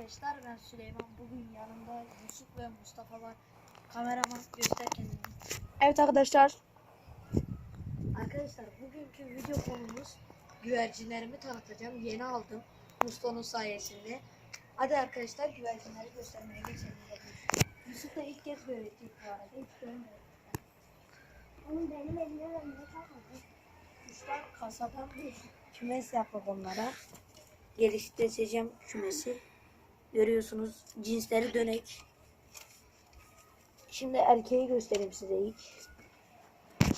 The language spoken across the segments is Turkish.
arkadaşlar ben Süleyman. Bugün yanımda Yusuf ve Mustafa var. Kameraman göster kendini. Evet arkadaşlar. Arkadaşlar bugünkü video konumuz güvercinlerimi tanıtacağım. Yeni aldım Mustafa'nın sayesinde. Hadi arkadaşlar güvercinleri göstermeye geçelim. Yusuf da ilk kez görecek bu arada. Hiç görmedim. Oğlum benim elimde ben ne kalmadı? Kuşlar kasadan bir kümes yapıp onlara. Geliştireceğim kümesi. Görüyorsunuz cinsleri dönek. Şimdi erkeği göstereyim size ilk.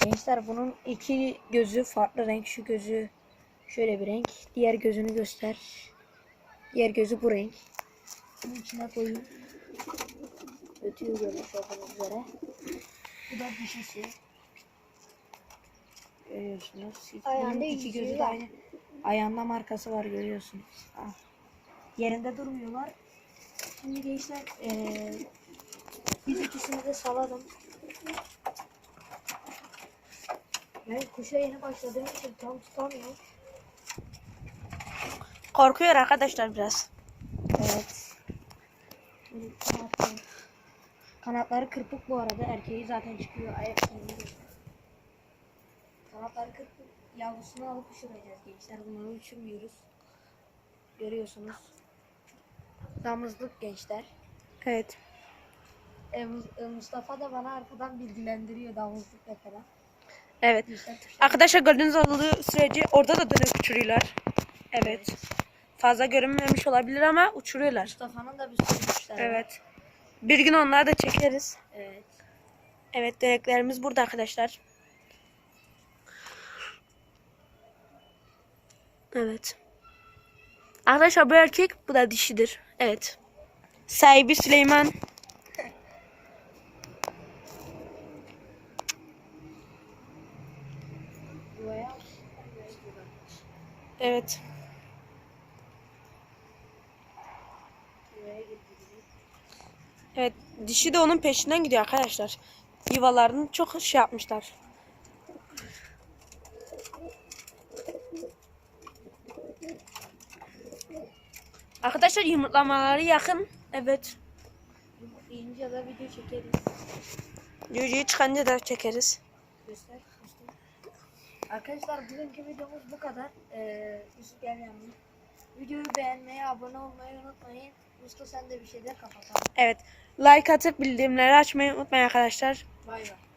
Gençler bunun iki gözü farklı renk. Şu gözü şöyle bir renk. Diğer gözünü göster. Diğer gözü bu renk. Bunun içine koyayım. Ötüyor görmüş olduğunuz üzere. Bu da dişisi. Görüyorsunuz. Ayağında iki gözü de aynı. Ayağında markası var görüyorsunuz. Ah. Yerinde durmuyorlar. Şimdi gençler eee biz ikisini de saladım. Ben kuşa yeni başladığım için tam tutamıyorum. Korkuyor arkadaşlar biraz. Evet. Kanatları, kanatları kırpık bu arada. Erkeği zaten çıkıyor. Ayak. Kanatları kırpık. Yavrusunu alıp uçuracağız gençler. Bunları uçurmuyoruz. Görüyorsunuz. Damızlık gençler. Evet. E, e, Mustafa da bana arkadan bilgilendiriyor damızlıkla falan. Evet. Gençler Arkadaşlar gördüğünüz olduğu sürece orada da dönüp uçuruyorlar. Evet. Fazla görünmemiş olabilir ama uçuruyorlar. Mustafa'nın da bir sürü kuşları var. Evet. Bir gün onları da çekeriz. Evet. Evet döneklerimiz burada arkadaşlar. Evet. Arkadaşlar bu erkek bu da dişidir. Evet. Sahibi Süleyman. Evet. Evet. Dişi de onun peşinden gidiyor arkadaşlar. Yuvalarını çok şey yapmışlar. Arkadaşlar yumurtlamaları yakın. Evet. Yiyince da video çekeriz. Cücüğü çıkınca da çekeriz. Göster. göster. Arkadaşlar bugünkü videomuz bu kadar. Ee, Yusuf. Videoyu beğenmeyi, abone olmayı unutmayın. Mustafa sen de bir şeyler kapatalım. Evet. Like atıp bildirimleri açmayı unutmayın arkadaşlar. Bay bay.